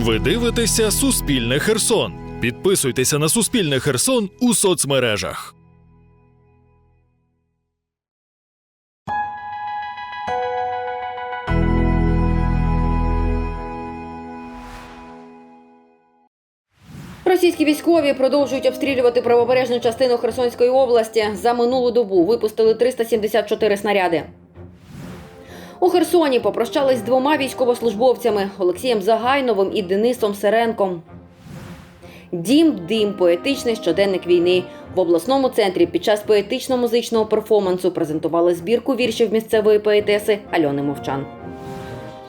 Ви дивитеся Суспільне Херсон. Підписуйтеся на Суспільне Херсон у соцмережах. Російські військові продовжують обстрілювати правобережну частину Херсонської області. За минулу добу випустили 374 снаряди. У Херсоні попрощались з двома військовослужбовцями Олексієм Загайновим і Денисом Серенком. Дім дим поетичний щоденник війни. В обласному центрі під час поетично-музичного перформансу презентували збірку віршів місцевої поетеси Альони Мовчан.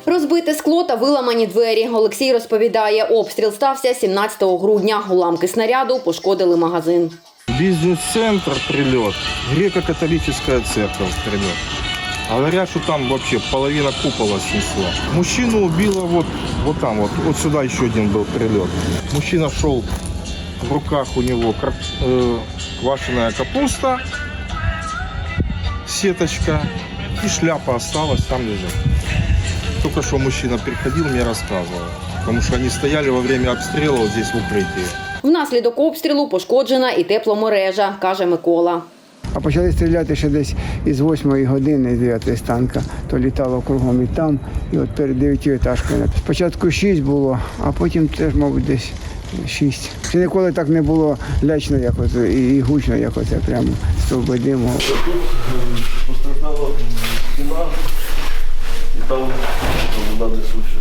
Розбите скло та виламані двері. Олексій розповідає, обстріл стався 17 грудня. Уламки снаряду пошкодили магазин. Бизнес-центр прилет, греко-католическая церковь прилет. Говорят, что там вообще половина купола снесло. Мужчину убило вот, вот там вот, вот сюда еще один был прилет. Мужчина шел, в руках у него кар- э, квашеная капуста, сеточка и шляпа осталась там лежит. Только что мужчина приходил, мне рассказывал. Потому что они стояли во время обстрела вот здесь в укрытии. Внаслідок обстрілу пошкоджена і тепломережа, каже Микола. А почали стріляти ще десь із 8 години, з 9 з танка, то літало кругом і там, і от перед дев'ятиэтажкою. Спочатку 6 було, а потім теж, мабуть, десь 6. Ще ніколи так не було лячно, як от, і гучно, як оце прямо стовби диму. постраждала стіна і там вода несуча.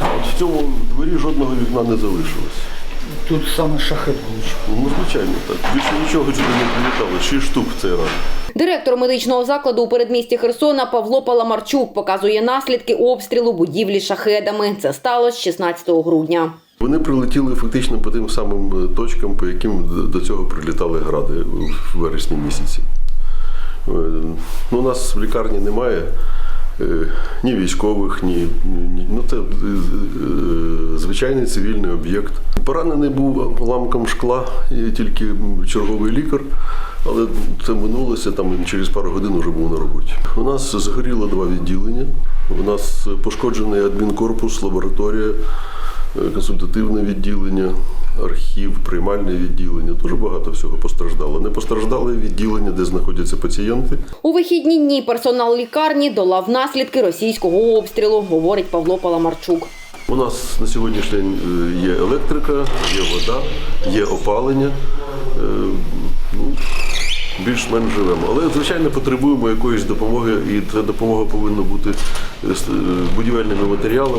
От В цьому дворі жодного вікна не залишилось. Тут саме шахет влучив. Ну, звичайно, так. Більше нічого сюди не прилітало. Шість штук в цей раз. Директор медичного закладу у передмісті Херсона Павло Паламарчук показує наслідки обстрілу будівлі шахедами. Це сталося 16 грудня. Вони прилетіли фактично по тим самим е, точкам, по яким до цього прилітали гради в вересні місяці. Е, Ну, у нас в лікарні немає ні військових, ні, ну це е, е, звичайний цивільний об'єкт. Поранений був ламком шкла і тільки черговий лікар, але це минулося там через пару годин вже був на роботі. У нас згоріло два відділення. У нас пошкоджений адмінкорпус, лабораторія е, консультативне відділення, архів, приймальне відділення. Дуже багато всього постраждало. Не постраждали відділення, де знаходяться пацієнти. У вихідні дні персонал лікарні долав наслідки російського обстрілу, говорить Павло Паламарчук. У нас на сьогоднішній день е, є електрика, є вода, є опалення. Е, Ну, більш-менш живемо. Але, звичайно, потребуємо якоїсь допомоги, і ця допомога повинна бути е, з будівельними матеріалами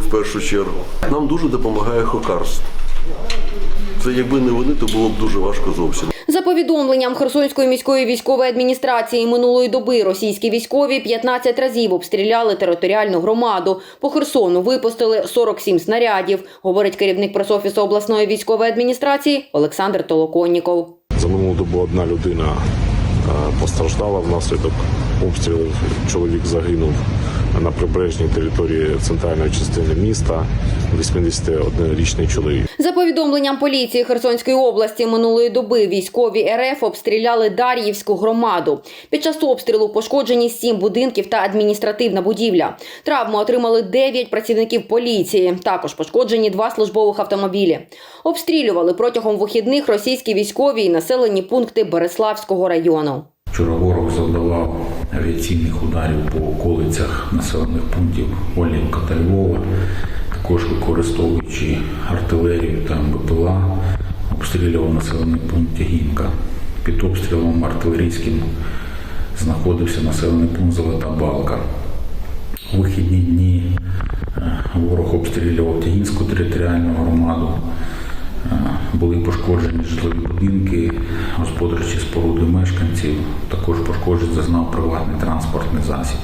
в- в першу чергу. Нам дуже допомагає Хокарс. Це якби не вони, то було б дуже важко зовсім. За повідомленням Херсонської міської військової адміністрації минулої доби російські військові 15 разів обстріляли територіальну громаду. По Херсону випустили 47 снарядів, говорить керівник пресофісу обласної військової адміністрації Олександр Толоконніков. За минулу добу одна людина е, постраждала внаслідок обстрілів. Чоловік загинув на прибережній території центральної частини міста. 81-річний чоловік. За повідомленням поліції Херсонської області минулої доби військові РФ обстріляли Дар'ївську громаду. Під час обстрілу пошкоджені сім будинків та адміністративна будівля. Травму отримали 9 працівників поліції. Також пошкоджені два службових автомобілі. Обстрілювали протягом вихідних російські військові і населені пункти Береславського району. Вчора ворог завдавав авіаційних ударів по околицях населених пунктів Олівка та Львова, також використовуючи артилерію та БПЛА, обстрілював населений пункт Тягінка. Під обстрілом артилерійським знаходився населений пункт Золота Балка. У вихідні дні е, ворог обстрілював Тягінську територіальну громаду. Були пошкоджені житлові будинки, господарчі споруди мешканців. Також пошкоджень зазнав приватний транспортний засіб.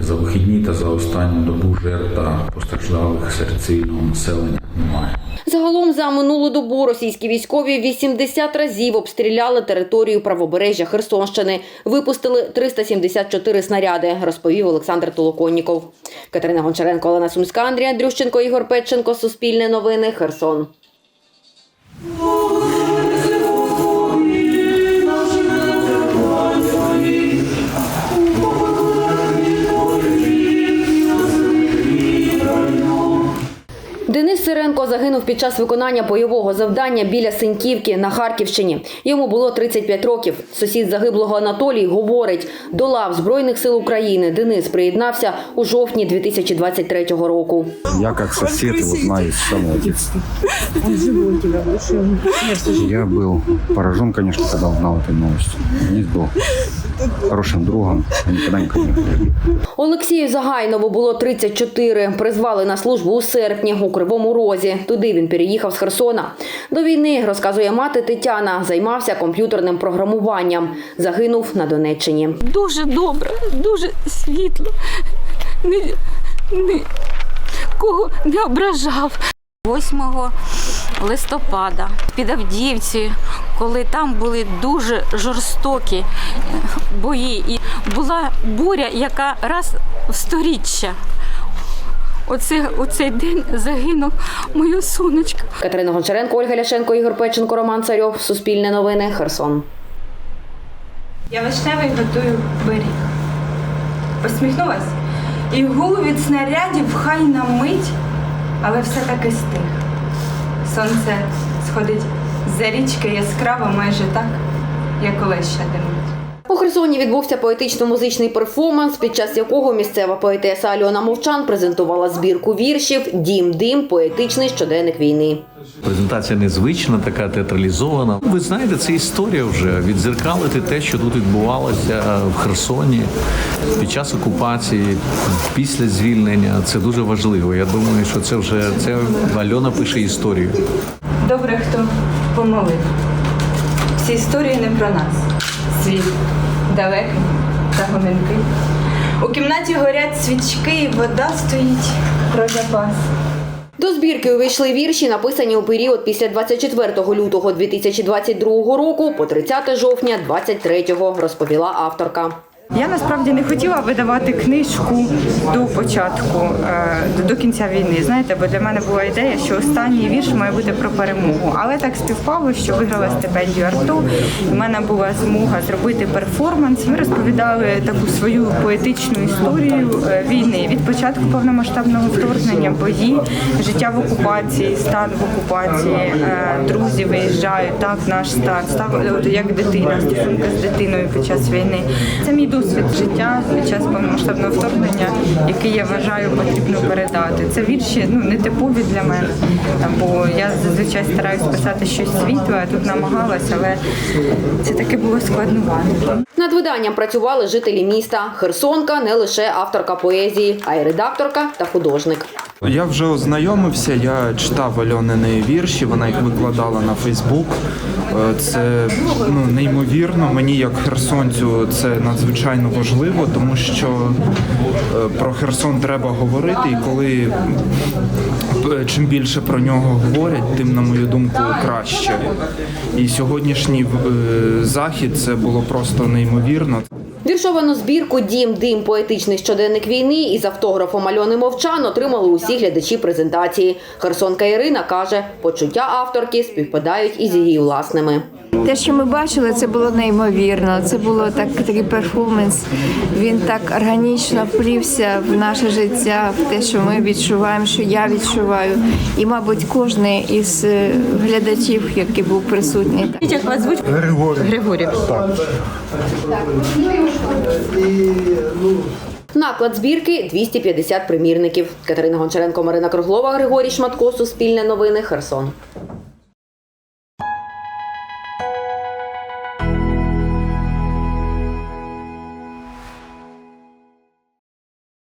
За вихідні та за останню добу жертв та постраждалих серед цивільного населення немає. Загалом за минулу добу російські військові 80 разів обстріляли територію правобережжя Херсонщини. Випустили 374 снаряди, розповів Олександр Толоконніков. Катерина Гончаренко, Олена Сумська, Андрій Андрющенко, Ігор Петченко. Суспільне новини. Херсон. Загинув під час виконання бойового завдання біля Синьківки на Харківщині. Йому було 35 років. Сусід загиблого Анатолій говорить, до лав Збройних сил України Денис приєднався у жовтні 2023 року. Я как сосед его знаю с самого детства. Я был поражен, конечно, когда узнал эту новость. Денис был хорошим другом, я никогда никого не любил. Олексію Загайнову було 34. Призвали на службу у серпні у Кривому Розі. Туди він переїхав з Херсона. До війни, розказує мати Тетяна, займався комп'ютерним програмуванням. Загинув на Донеччині. дуже добре, дуже світло. Ні, ні, кого не ображав. 8 листопада під Авдіївці, коли там були дуже жорстокі бої, і була буря, яка раз в сторіччя. Оце, оцей день загинув моє сонечко. Катерина Гончаренко, Ольга Ляшенко, Ігор Печенко, Роман Царьов. Суспільне новини. Херсон. Я вишневий готую пиріг. Посміхнулась. І гул від снарядів хай на мить, але все-таки стих. Сонце сходить за річки яскраво майже так, як Олеща димить. Херсоні відбувся поетично-музичний перформанс, під час якого місцева поетеса Альона Мовчан презентувала збірку віршів Дім дим поетичний щоденник війни. Презентація незвична, така театралізована. Ви знаєте, це історія вже відзеркалити те, що тут відбувалося в Херсоні під час окупації, після звільнення. Це дуже важливо. Я думаю, що це вже це Альона пише історію. Добре, хто помолив. Всі історії не про нас. Світ далекий та гомінкий. У кімнаті горять свічки, і вода стоїть про запас. До збірки увійшли вірші, написані у період після 24 лютого 2022 року по 30 жовтня 2023, розповіла авторка. Я насправді не хотіла видавати книжку до початку, е, до кінця війни. Знаєте, бо для мене була ідея, що останній вірш має бути про перемогу. Але так співпало, що виграла стипендію Арту. У мене була змога зробити перформанс. Ми розповідали таку свою поетичну історію е, війни від початку повномасштабного вторгнення, бої, життя в окупації, стан в окупації, е, друзі виїжджають. Так, наш стан став як дитина, стосунки з дитиною під час війни. Це мій досвід життя під час повномасштабного вторгнення, який я вважаю потрібно передати. Це вірші ну не типові для мене, бо я зазвичай стараюсь писати щось світле, а тут намагалась, але це таки було складнувато. Над виданням працювали жителі міста. Херсонка не лише авторка поезії, а й редакторка та художник. Я вже ознайомився, я читав Альонини вірші, вона їх викладала на Фейсбук. Е, Це ну, неймовірно. Мені як херсонцю це надзвичайно важливо, тому що е, про Херсон треба говорити, і коли е, чим більше про нього говорять, тим, на мою думку, краще. І сьогоднішній захід це було просто неймовірно. Віршовану збірку Дім дим поетичний щоденник війни із автографом Альони Мовчан отримали усі глядачі презентації. Херсонка Ірина каже, почуття авторки співпадають із її власними. Те, що ми бачили, це було неймовірно. Це було так, такий перформанс. Він так органічно вплівся в наше життя, в те, що ми відчуваємо, що я відчуваю. І, мабуть, кожен із е, глядачів, який був присутній. Як вас звуть? Григорій. Григорій. Наклад збірки 250 примірників. Катерина Гончаренко, Марина Круглова, Григорій Шматко, Суспільне новини, Херсон.